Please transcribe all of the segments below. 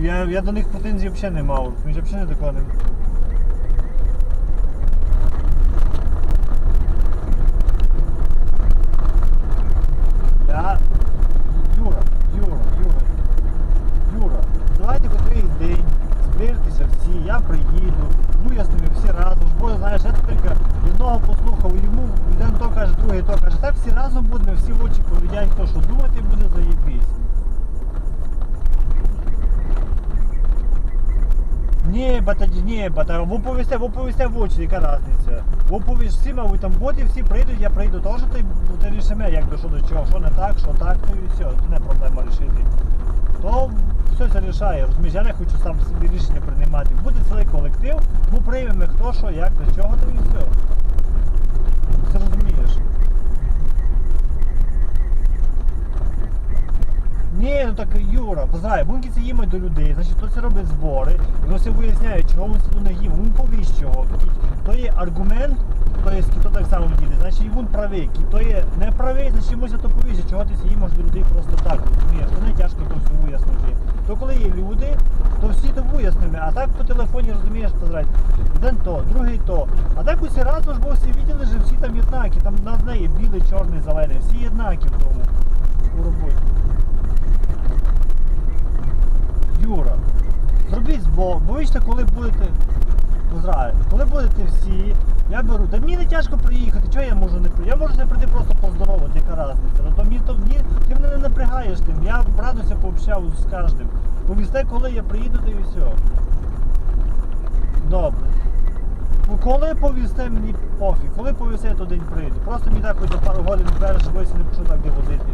я, я до них претензій взагалі не мав. Розумієш, взагалі не такого. Я. Юра, Юра, Юра. Юра, давайте котрий день, зберітеся всі, я приїду, вияснимо всі разом. Бо знаєш, я тільки одного послухав, йому один то каже, другий то каже. Так всі разом будемо, всі в очі повідять, хто що думати буде заєбісь. Ні, бата, ні, бата, ви повісте, ви повісте в очі, яка різниця. Ви повіш всі, мабуть, там боти всі прийдуть, я прийду теж, ти, ти рішимо, як до що до чого, що не так, що так, то і все, не проблема рішити. То все це рішає, розумієш, я не хочу сам собі рішення приймати. Буде цілий колектив, ми приймемо хто що, як, до чого, то і все. Ти розумієш? Ні, ну так Юра, познай, бунки це їмо до людей, значить то це роблять збори, і все виясняють, чого ми сюди не їмо. Він чого. То є аргумент, то є хто так само їде, значить і він правий. То є не правий, значить йомусь то повість, чого ти їмеш до людей просто так, розумієш, то не тяжко то все вияснити. То коли є люди, то всі то вияснимо, а так по телефоні розумієш, познай, один то, другий то. А так усі разом ж бо всі виділи, що всі там єднакі, там на неї білий, чорний, зелений, всі єднакі в тому у роботі. Юра, зробіть збор, бо ви ж коли будете в Ізраїлі, коли будете всі, я беру, та мені не тяжко приїхати, чого я можу не приїхати? Я можу не прийти просто поздоровати, яка різниця. Ну то мені то мені, ти мене не напрягаєш тим, я радуюся пообщав з кожним. Повісте, коли я приїду, то і все. Добре. Ну, Коли повісте, мені пофіг. Коли повісте, я то день прийду. Просто мені так хоч за пару годин перш, бо не пишу так де возити.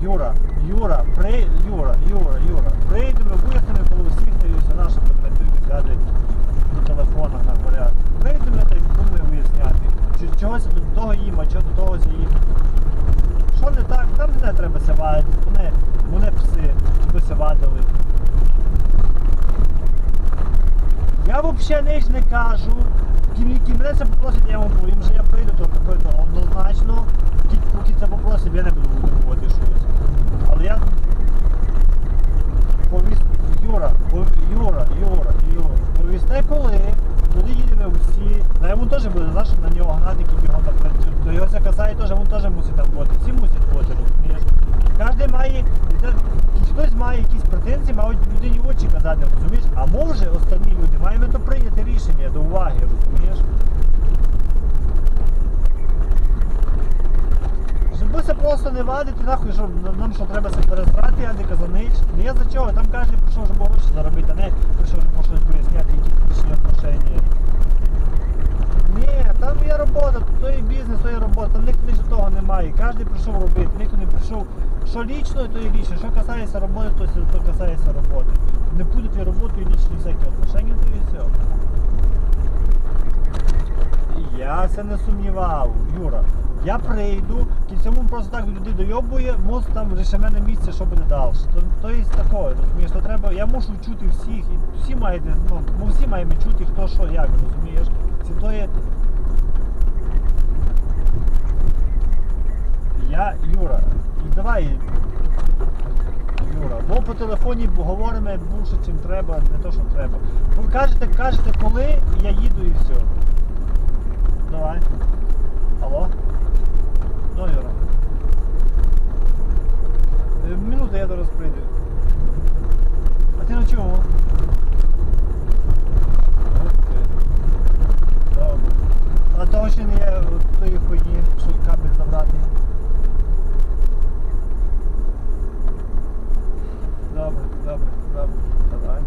Юра, Юра, при... Юра, Юра, Юра, прийдемо, вияснимо, коли всіх стаються наші предмети взяти до телефона на порядок. Прийдемо та й будемо виясняти. Чи чогось до того їм, а чого до того їм. Що не так, не треба сявати, вони, вони пси, щоб сявадили. Я взагалі ніч не кажу. Кім мене це попросить, я вам повім, що я прийду, то какой-то однозначно. Поки це попросить, я не буду говорити щось. Але я повіс... Юра, пов- Юра, Юра, Юра, повісте коли, туди їдемо На йому теж буде, знаєш, на нього гнати, який його так до його касає теж, він теж мусить там бути. Всі мусять бути, розумієш? Кожен має, хтось має якісь претензії, мають людині очі казати, розумієш? А може останні люди маємо то прийняти рішення до уваги, розумієш? Щоб це просто не вадити, нахуй, що нам що треба це пересрати, а не казанич. Не я за чого, там кожен прийшов, щоб гроші заробити, а не прийшов, щоб щось виясняти, якісь лічні отношення. Там є робота, то є бізнес, то є робота, там ніхто ж того немає. Кожен прийшов робити, ніхто не прийшов. Що лічно, то є лічно. Що касається роботи, то, то касається роботи. Не будуть і роботу, і лічні всякі отношення, то і все. Я це не сумнівав, Юра. Я прийду, кінцевому просто так люди дойобує, мост там рішеме на місце, що буде далі. То, то є таке, розумієш, то треба, я мушу чути всіх, і всі маєте, ну, ми всі маємо чути, хто що, як, розумієш. Це то є. Я, Юра, і давай. Юра, бо по телефоні говоримо більше, цим треба, не то, що треба. Ви кажете, кажете, коли, я їду і все. Давай. Алло? Ну, Юра. Е, Минута я зараз прийду. А ти на чому? Окей. Добре. А того ще не є от тої хуйні, що кабель забрати. Добре, добре, добре. Давай.